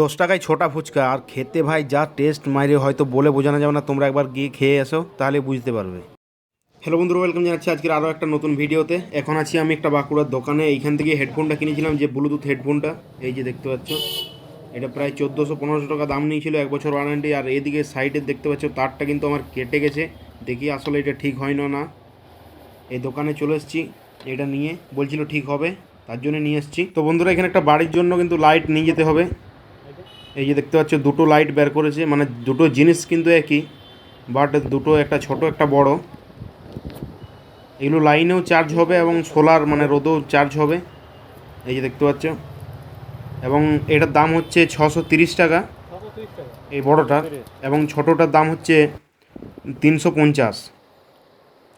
দশ টাকায় ছোটা ফুচকা। আর খেতে ভাই, যা টেস্ট মাইরে হয়তো বলে বোঝানো যাবে না, তোমরা একবার গিয়ে খেয়ে এসো, তাহলে বুঝতে পারবে। হ্যালো বন্ধুরা ওয়েলকাম জানাচ্ছি আজকের আরও একটা নতুন ভিডিওতে। এখন আছি আমি একটা বাঁকুড়ার দোকানে, এইখান থেকে হেডফোনটা কিনেছিলাম, যে ব্লুটুথ হেডফোনটা এই যে দেখতে পাচ্ছ, এটা প্রায় চোদ্দোশো পনেরোশো টাকা দাম নিয়েছিল, এক বছর ওয়ারেন্টি আর এদিকে সাইডে দেখতে পাচ্ছ, তারটা কিন্তু আমার কেটে গেছে। দেখি আসলে এটা ঠিক হয় না না। এই দোকানে চলে এসেছি, এটা নিয়ে, বলছিল ঠিক হবে, তার জন্য নিয়ে এসেছি। তো বন্ধুরা, এখানে একটা বাড়ির জন্য কিন্তু লাইট নিয়ে যেতে হবে। এই যে দেখতে পাচ্ছ, দুটো লাইট বের করেছে মানে দুটো জিনিস কিন্তু একই বাট দুটো একটা ছোট, একটা বড়। এগুলো লাইনেও চার্জ হবে এবং সোলার মানে রোদেও চার্জ হবে। এই যে দেখতে পাচ্ছ, এবং এটার দাম হচ্ছে ছশো তিরিশ টাকা। এই বড়টা, এবং ছোটোটার দাম হচ্ছে তিনশো পঞ্চাশ।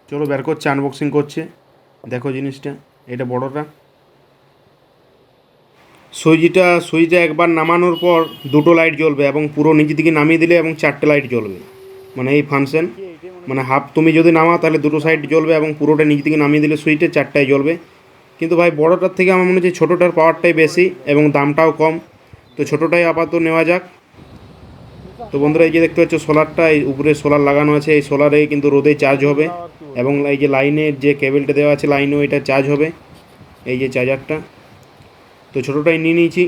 চলো বের করছে আনবক্সিং করছে। দেখো জিনিসটা, এটা বড়টা। সুইচটা সুইচটা একবার নামানোর পর দুটো লাইট জ্বলবে এবং পুরো নিচে দিকে নামিয়ে দিলে এবং চারটে লাইট জ্বলবে। মানে এই ফাংশন মানে হাফ তুমি যদি নামাও তাহলে দুটো সাইড জ্বলবে এবং পুরোটা নিচে দিকে নামিয়ে দিলে সুইচে চারটায় জ্বলবে। কিন্তু ভাই, বড়টার থেকে আমার মনে হচ্ছে ছোটোটার পাওয়ারটাই বেশি এবং দামটাও কম। তো ছোটোটাই আপাতত নেওয়া যাক। তো বন্ধুরা, এই যে দেখতে পাচ্ছ সোলারটা এই উপরে সোলার লাগানো আছে। এই সোলারে কিন্তু রোদে চার্জ হবে এবং এই যে লাইনের যে কেবেলটা দেওয়া আছে লাইনেও এটা চার্জ হবে। এই যে চার্জারটা তো ছোটোটাই নিয়ে নিয়েছি।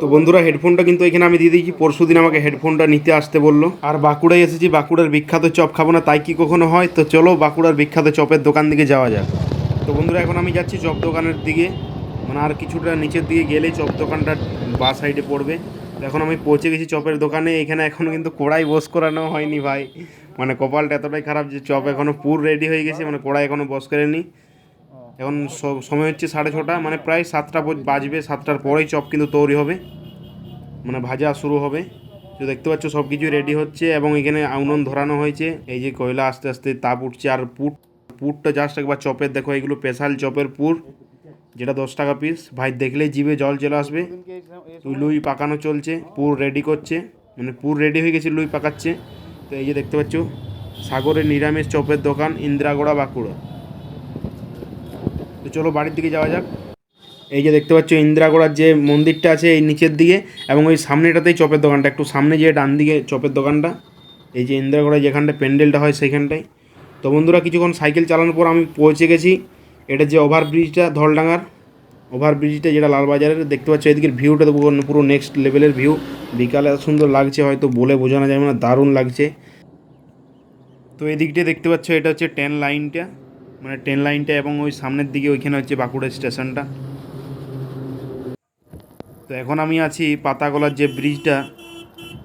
তো বন্ধুরা হেডফোনটা কিন্তু এখানে আমি দিয়ে দিয়েছি। পরশু দিন আমাকে হেডফোনটা নিতে আসতে বলল। আর বাঁকুড়ায় এসেছি, বাঁকুড়ার বিখ্যাত চপ খাব না, তাই কি কখনো হয়? তো চলো বাঁকুড়ার বিখ্যাত চপের দোকান দিকে যাওয়া যাক। তো বন্ধুরা, এখন আমি যাচ্ছি চপ দোকানের দিকে। মানে আর কিছুটা নিচের দিকে গেলেই চপ দোকানটা বা সাইডে পড়বে। এখন আমি পৌঁছে গেছি চপের দোকানে। এখানে এখনও কিন্তু কড়াই বস করানো হয়নি ভাই। মানে কপালটা এতটাই খারাপ যে চপ এখনও পুর রেডি হয়ে গেছে। মানে কড়াই এখনও বস করেনি। এখন সময় হচ্ছে সাড়ে ছটা মানে প্রায় সাতটা বাজবে সাতটার পরেই চপ কিন্তু তৈরি হবে। মানে ভাজা শুরু হবে। তো দেখতে পাচ্ছ সব কিছু রেডি হচ্ছে এবং এখানে আউনন ধরানো হয়েছে। এই যে কয়লা আস্তে আস্তে তাপ উঠছে আর পুট পুরটা জাস্ট একবার চপের, দেখো এগুলো স্পেশাল চপের পুর, যেটা দশ টাকা পিস ভাই, দেখলেই জিভে জল চলে আসবে। লুই পাকানো চলছে, পুর রেডি করছে। মানে পুর রেডি হয়ে গেছে, লুই পাকাচ্ছে। তো এই যে দেখতে পাচ্ছ, সাগরের নিরামিষ চপের দোকান, ইন্দিরাগোড়া বাঁকুড়া। তো চলো বাড়ির দিকে যাওয়া যাক। এই যে দেখতে পাচ্ছ ইন্দিরাগোড়ার যে মন্দিরটা আছে এই নিচের দিকে এবং ওই সামনেটাতেই চপের দোকানটা। একটু সামনে যে ডান দিকে চপের দোকানটা, এই যে ইন্দিরাগোড়ায় যেখানটা প্যান্ডেলটা হয় সেইখানটায় তো বন্ধুরা কিছুক্ষণ সাইকেল চালানোর পর আমি পৌঁছে গেছি। এটা যে ওভারব্রিজটা, ধলডাঙ্গার ওভারব্রিজটা যেটা লালবাজারের, দেখতে পাচ্ছ এদিকের ভিউটা তো পুরো নেক্সট লেভেলের ভিউ বিকালে সুন্দর লাগছে, হয়তো বলে বোঝানো যাবে না, দারুণ লাগছে। তো এদিকটা দেখতে পাচ্ছ, এটা হচ্ছে ট্রেন লাইনটা মানে ট্রেন লাইনটা এবং ওই সামনের দিকে ওইখানে হচ্ছে বাঁকুড়া স্টেশনটা। তো এখন আমি আছি পাতাগোলার যে ব্রিজটা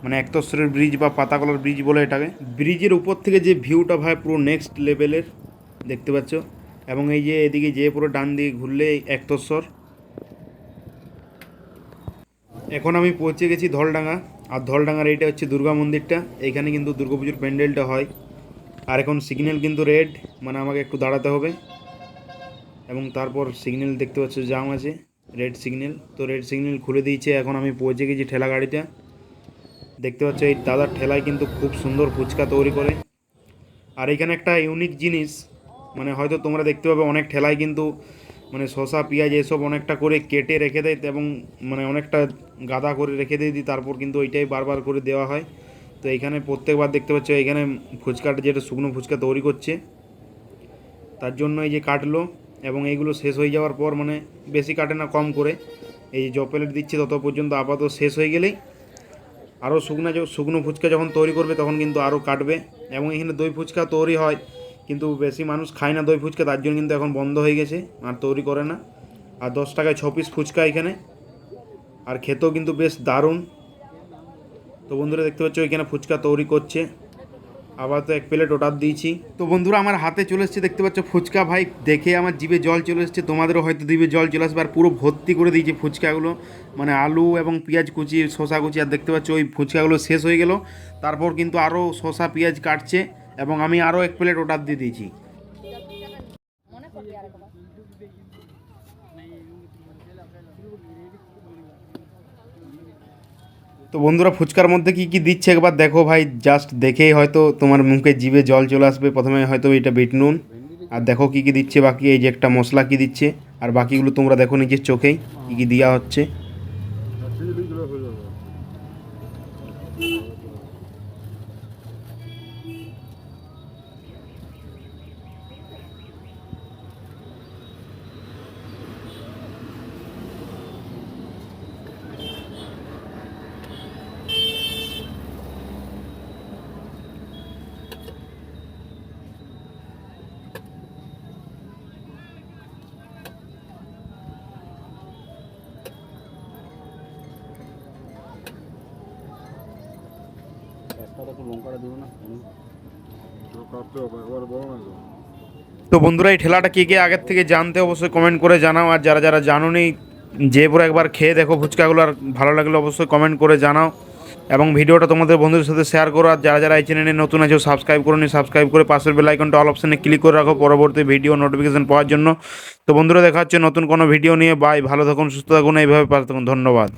মানে একতশ্বরের ব্রিজ বা পাতাগোলার ব্রিজ বলে এটাকে। ব্রিজের উপর থেকে যে ভিউটা ভাই পুরো নেক্সট লেভেলের দেখতে পাচ্ছ। এবং এই যে এদিকে যে পুরো ডান দিকে ঘুরলে একতশ্বর এখন আমি পৌঁছে গেছি ধলডাঙ্গা। আর ধলডাঙ্গার এইটা হচ্ছে দুর্গা মন্দিরটা। এইখানে কিন্তু দুর্গাপুজোর প্যান্ডেলটা হয়। আর এখন সিগন্যাল কিন্তু রেড মানে আমাকে একটু দাঁড়াতে হবে। এবং তারপর সিগন্যাল দেখতে পাচ্ছ জাম আছে রেড সিগন্যাল তো রেড সিগন্যাল খুলে দিয়েছে, এখন আমি পৌঁছে গেছি ঠেলা গাড়িটা দেখতে পাচ্ছ এই দাদার ঠেলায় কিন্তু খুব সুন্দর ফুচকা তৈরি করে। আর এখানে একটা ইউনিক জিনিস মানে হয়তো তোমরা দেখতে পাবে অনেক ঠেলায় কিন্তু মানে শসা, পেঁয়াজ এসব অনেকটা করে কেটে রেখে দেয় এবং মানে অনেকটা গাদা করে রেখে দিয়ে দিই, তারপর কিন্তু ওইটাই বারবার করে দেওয়া হয়। তো এইখানে প্রত্যেকবার দেখতে পাচ্ছ, এখানে ফুচকাটা যেটা শুকনো ফুচকা তৈরি করছে, তার জন্য এই যে কাটলো এবং এইগুলো শেষ হয়ে যাওয়ার পর মানে বেশি কাটে না, কম করে। এই যে প্লেট দিচ্ছে তত পর্যন্ত আপাতত শেষ হয়ে গেলেই। আরও শুকনো শুকনো ফুচকা যখন তৈরি করবে তখন কিন্তু আরও কাটবে। এবং এখানে দই ফুচকা তৈরি হয়, কিন্তু বেশি মানুষ খায় না দই ফুচকা, তার জন্য কিন্তু এখন বন্ধ হয়ে গেছে, আর তৈরি করে না। আর দশ টাকায় ছ পিস ফুচকা এখানে। আর খেতেও কিন্তু বেশ দারুণ। তো বন্ধুরা দেখতে পাচ্ছ এখানে ফুচকা তৈরি করছে। আবার তো এক প্লেট অর্ডার দিয়েছি। তো বন্ধুরা আমার হাতে চলে এসছে দেখতে পাচ্ছ ফুচকা ভাই। দেখে আমার জিভে জল চলে এসছে তোমাদেরও হয়তো দিবে জল চলে আসবে। আর পুরো ভর্তি করে দিয়েছে ফুচকাগুলো। মানে আলু এবং পেঁয়াজ কুচি শসা কুচি আর দেখতে পাচ্ছ ওই ফুচকাগুলো শেষ হয়ে গেল। তারপর কিন্তু আরও শসা পেঁয়াজ কাটছে এবং আমি আরও এক প্লেট অর্ডার দিয়ে দিয়েছি। তো বন্ধুরা ফুচকার মধ্যে কি কি দিচ্ছে একবার দেখো ভাই জাস্ট দেখেই হয়তো তোমার মুখে জিভে জল চলে আসবে। প্রথমে হয়তো এটা বিট নুন, আর দেখো কি কি দিচ্ছে বাকি, এই যে একটা মশলা কি দিচ্ছে, আর বাকিগুলো তোমরা দেখো নিজের চোখেই কি কি দেওয়া হচ্ছে। তো বন্ধুরা এই ঠেলাটা কে কে আগের থেকে জানতে অবশ্যই কমেন্ট করে জানাও আর যারা যারা জানোনি যে পুরো একবার খেয়ে দেখো ফুচকাগুলো আর ভালো লাগলে অবশ্যই কমেন্ট করে জানাও। এবং ভিডিওটা তোমাদের বন্ধুদের সাথে শেয়ার করো আর যারা যারা এই চ্যানেলে নতুন আছো সাবস্ক্রাইব করো নি সাবস্ক্রাইব করে পাশের বেল আইকনটা অল অপশনে ক্লিক করে রাখো পরবর্তী ভিডিও নোটিফিকেশন পাওয়ার জন্য। তো বন্ধুরা দেখা হচ্ছে নতুন কোনো ভিডিও নিয়ে। বাই ভালো থাকুন সুস্থ থাকুন এইভাবে পাশে থাকুন ধন্যবাদ।